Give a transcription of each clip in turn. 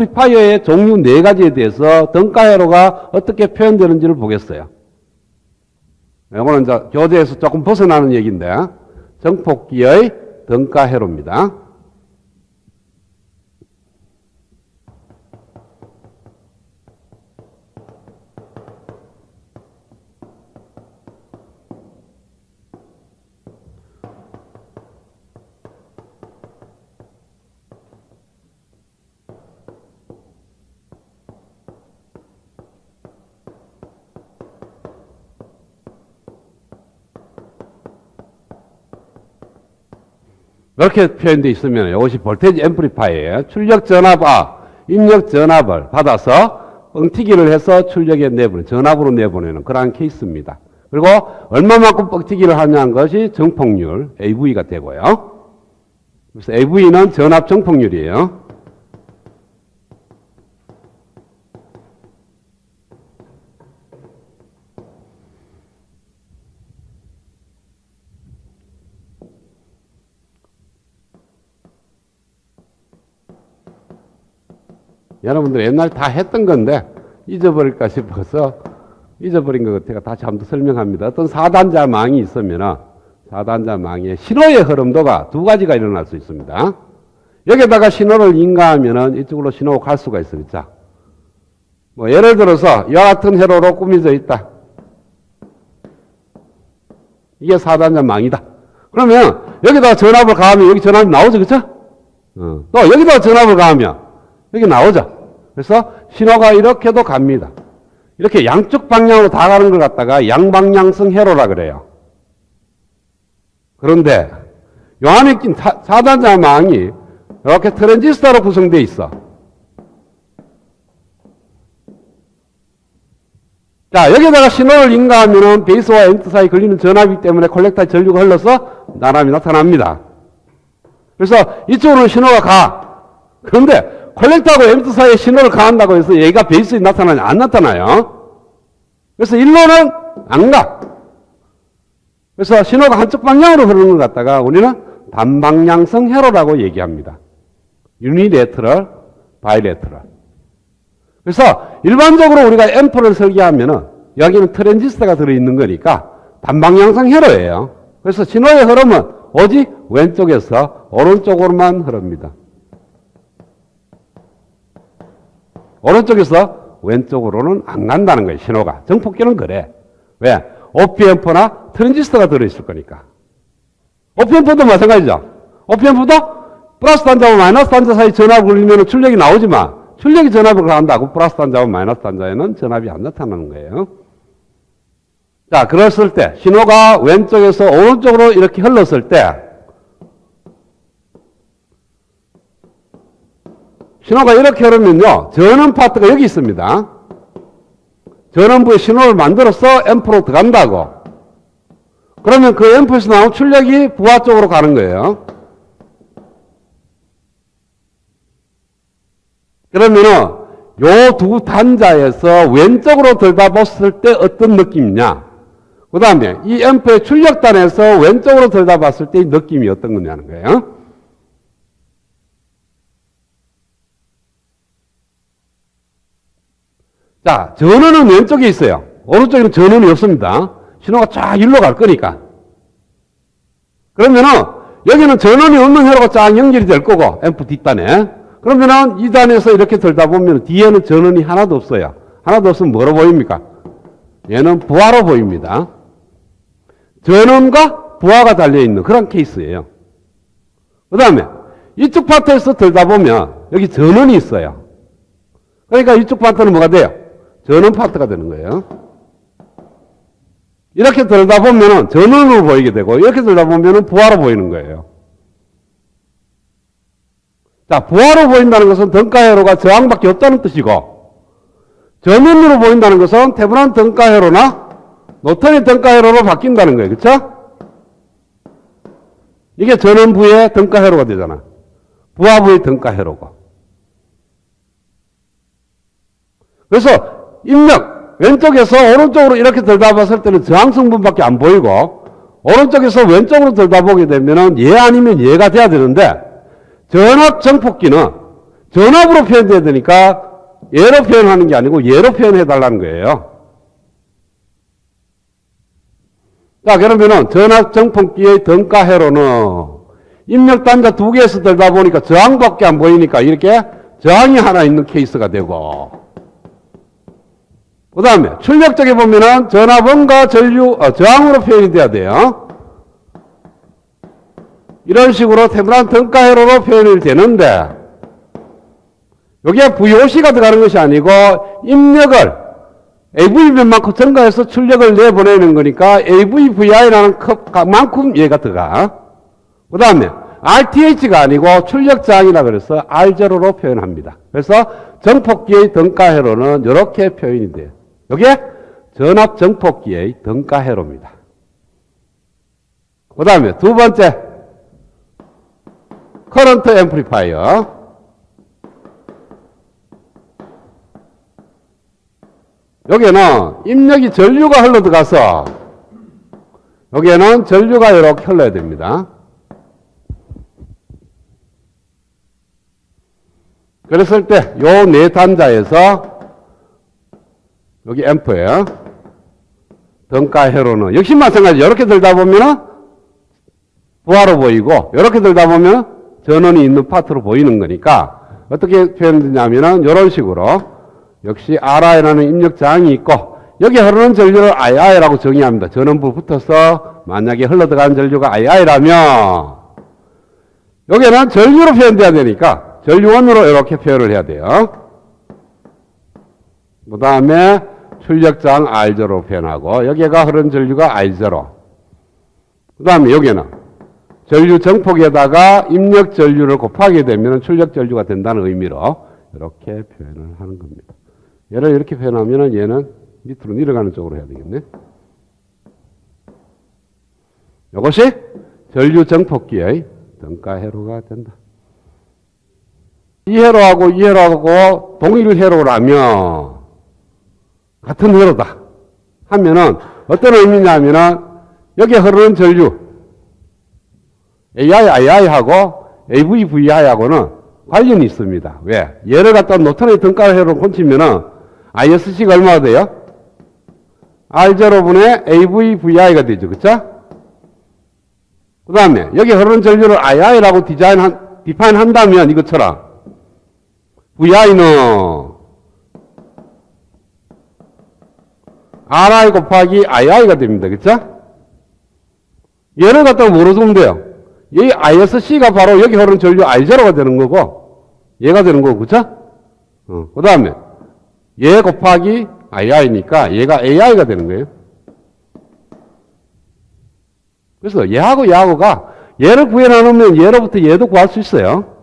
앰플리파이어의 종류 네 가지에 대해서 등가회로가 어떻게 표현되는지를 보겠어요. 이거는 교재에서 조금 벗어나는 얘기인데 정폭기의 등가회로입니다. 이렇게 표현되어 있으면 이것이 볼테이지 앰플리파이어예요. 출력 전압과 입력 전압을 받아서 뻥튀기를 해서 출력에 내보내, 전압으로 내보내는 그러한 케이스입니다. 그리고 얼마만큼 뻥튀기를 하냐는 것이 정폭률, AV가 되고요. 그래서 AV는 전압 정폭률이에요. 여러분들 옛날 다 했던 건데 잊어버릴까 싶어서 잊어버린 것 같아요. 다시 한번 설명합니다. 어떤 4단자 망이 있으면 4단자 망의 신호의 흐름도가 두 가지가 일어날 수 있습니다. 여기다가 신호를 인가하면 이쪽으로 신호가 갈 수가. 자, 뭐 예를 들어서 이와 같은 회로로 꾸며져 있다. 이게 4단자 망이다. 그러면 여기다가 전압을 가하면 여기 전압이 나오죠. 그쵸? 어. 또 여기다가 전압을 가하면 여기 나오죠. 그래서 신호가 이렇게도 갑니다. 이렇게 양쪽 방향으로 다 가는 걸 갖다가 양방향성 회로라 그래요. 그런데 요 안에 낀 4단자 망이 이렇게 트랜지스터로 구성되어 있어. 자, 여기다가 신호를 인가하면은 베이스와 엔트 사이 걸리는 전압이기 때문에 콜렉터에 전류가 흘러서 나람이 나타납니다. 그래서 이쪽으로 신호가 가. 그런데 콜렉터하고 앰프 사이에 신호를 가한다고 해서 얘가 베이스에 나타나냐? 안 나타나요. 그래서 일로는 안 가. 그래서 신호가 한쪽 방향으로 흐르는 것 같다가 우리는 단방향성 회로라고 얘기합니다. 유니레트럴, 바이레트럴. 그래서 일반적으로 우리가 앰프를 설계하면은 여기는 트랜지스터가 들어있는 거니까 단방향성 회로예요. 그래서 신호의 흐름은 오직 왼쪽에서 오른쪽으로만 흐릅니다. 오른쪽에서 왼쪽으로는 안 간다는 거예요, 신호가. 정폭기는 그래. 왜? OPM프나 트랜지스터가 들어있을 거니까. OPM프도 마찬가지죠. OPM프도 플러스 단자와 마이너스 단자 사이 전압을 굴리면 출력이 나오지만 출력이 전압을 가한다고 플러스 단자와 마이너스 단자에는 전압이 안 나타나는 거예요. 자, 그랬을 때 신호가 왼쪽에서 오른쪽으로 이렇게 흘렀을 때 신호가 이렇게 흐르면요. 전원 파트가 여기 있습니다. 전원부에 신호를 만들어서 앰프로 들어간다고. 그러면 그 앰프에서 나온 출력이 부하 쪽으로 가는 거예요. 그러면은 요 두 단자에서 왼쪽으로 들다봤을 때 어떤 느낌이냐? 그 다음에 이 앰프의 출력단에서 왼쪽으로 들다봤을 때 이 느낌이 어떤 거냐는 거예요. 자, 전원은 왼쪽에 있어요. 오른쪽에는 전원이 없습니다. 신호가 쫙 일로 갈 거니까. 그러면은 여기는 전원이 없는 회로가 쫙 연결이 될 거고 앰프 뒷단에. 그러면은 이 단에서 이렇게 들다 보면 뒤에는 전원이 하나도 없어요. 하나도 없으면 뭐로 보입니까? 얘는 부하로 보입니다. 전원과 부하가 달려있는 그런 케이스예요. 그 다음에 이쪽 파트에서 들다 보면 여기 전원이 있어요. 그러니까 이쪽 파트는 뭐가 돼요? 전원 파트가 되는 거예요. 이렇게 들다 보면은 전원으로 보이게 되고 이렇게 들다 보면은 부하로 보이는 거예요. 자, 부하로 보인다는 것은 등가회로가 저항밖에 없다는 뜻이고 전원으로 보인다는 것은 태블한 등가회로나 노턴의 등가회로로 바뀐다는 거예요. 그렇죠? 이게 전원부의 등가회로가 되잖아. 부하부의 등가회로고. 그래서 입력 왼쪽에서 오른쪽으로 이렇게 들다봤을 때는 저항 성분밖에 안 보이고 오른쪽에서 왼쪽으로 들다보게 되면은 얘 아니면 얘가 돼야 되는데 전압 정폭기는 전압으로 표현돼야 되니까 예로 표현하는 게 아니고 예로 표현해 달라는 거예요. 자, 그러면은 전압 정폭기의 등가해로는 입력 단자 두 개에서 들다 보니까 저항밖에 안 보이니까 이렇게 저항이 하나 있는 케이스가 되고 그 다음에 출력 쪽에 보면은 전압원과 전류, 어, 저항으로 표현이 돼야 돼요. 이런 식으로 태블한 등가회로로 표현이 되는데 여기에 VOC가 들어가는 것이 아니고 입력을 AV면만큼 증가해서 출력을 내보내는 거니까 AVVI라는 컵만큼 얘가 들어가. 그 다음에 RTH가 아니고 출력 저항이라 그래서 R0로 표현합니다. 그래서 정폭기의 등가회로는 이렇게 표현이 돼요. 이게 전압 정폭기의 등가회로입니다. 그 다음에 두 번째 커런트 앰플리파이어 여기는 입력이 전류가 흘러 들어가서 여기에는 전류가 이렇게 흘러야 됩니다. 그랬을 때 요 네 단자에서 여기 앰프예요. 등가 회로는 역시 마찬가지 이렇게 들다 보면은 부하로 보이고 이렇게 들다 보면 전원이 있는 파트로 보이는 거니까 어떻게 표현되냐면은 이런 식으로 역시 RI라는 입력 저항이 있고 여기 흐르는 전류를 II라고 정의합니다. 전원부 붙어서 만약에 흘러 들어가는 전류가 II라면 여기는 전류로 표현돼야 되니까 전류원으로 이렇게 표현을 해야 돼요. 그 다음에 출력장 R0로 표현하고 여기가 흐른 전류가 I0. 그 다음에 여기는 전류 정폭에다가 입력 전류를 곱하게 되면 출력 전류가 된다는 의미로 이렇게 표현을 하는 겁니다. 얘를 이렇게 표현하면 얘는 밑으로 내려가는 쪽으로 해야 되겠네. 이것이 전류 정폭기의 등가 회로가 된다. 이 회로하고 이 회로하고 동일 회로라면 같은 회로다 하면은 어떤 의미냐 면은 여기 흐르는 전류 AI, II하고 AVVI하고는 관련이 있습니다. 왜? 얘를 갖다 노턴의 등가 회로 콘치면은 ISC가 얼마가 돼요? R0분의 AVVI가 되죠. 그쵸? 그 다음에 여기 흐르는 전류를 II라고 디자인 한, 디파인 한다면 이것처럼 VI는 RI 곱하기 II가 됩니다. 그쵸? 얘를 갖다가 뭐로 쓰면 돼요? 이 ISC가 바로 여기 흐르는 전류 I0가 되는 거고, 얘가 되는 거고, 그쵸? 어, 그 다음에, 얘 곱하기 II니까 얘가 AI가 되는 거예요. 그래서 얘하고 얘하고가 얘를 구해나누면 얘로부터 얘도 구할 수 있어요.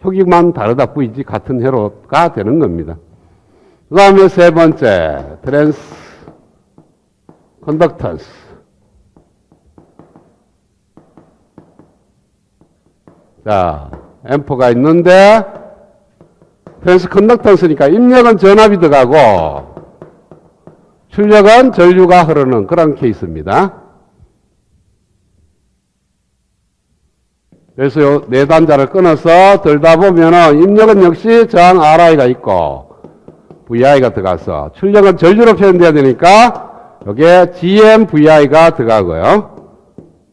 표기만 다르다 뿐이지 같은 회로가 되는 겁니다. 그 다음에 세 번째, 트랜스 컨덕턴스. 자, 앰프가 있는데, 트랜스 컨덕턴스니까 입력은 전압이 들어가고, 출력은 전류가 흐르는 그런 케이스입니다. 그래서 요 네 단자를 끊어서 들다 보면은 입력은 역시 저항 RI가 있고, VI가 들어가서 출력은 전류로 표현돼야 되니까 여기에 GMVI가 들어가고요.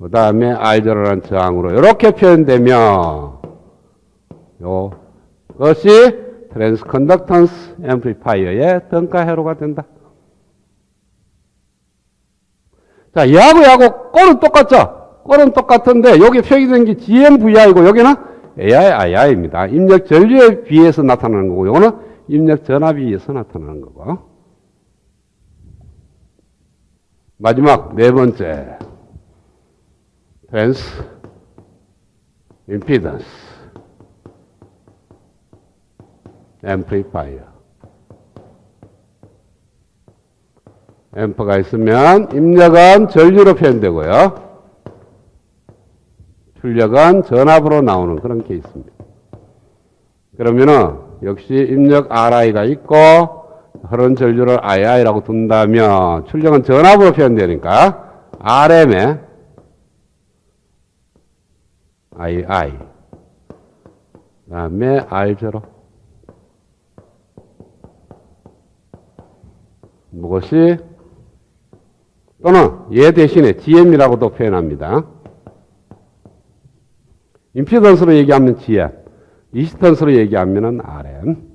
그 다음에 R0라는 저항으로 이렇게 표현되면 이것이 트랜스컨덕턴스 앰플리파이어의 등가 회로가 된다. 자, 얘하고 얘하고 꼴은 똑같죠? 꼴은 똑같은데 여기 표기된 게 GMVI고 여기는 AIII입니다. 입력 전류에 비해서 나타나는 거고 이거는 입력 전압에 의해서 나타나는 거고. 마지막 네 번째. 트랜스 임피던스 앰플리파이어 앰프가 있으면 입력은 전류로 표현되고요. 출력은 전압으로 나오는 그런 케이스입니다. 그러면은 역시 입력 RI가 있고 흐른 전류를 II라고 둔다면 출력은 전압으로 표현되니까 RM에 II 그 다음에 R0. 무엇이 또는 얘 대신에 GM이라고도 표현합니다. 임피던스로 얘기하면 GM, 이시턴스로 얘기하면 RM.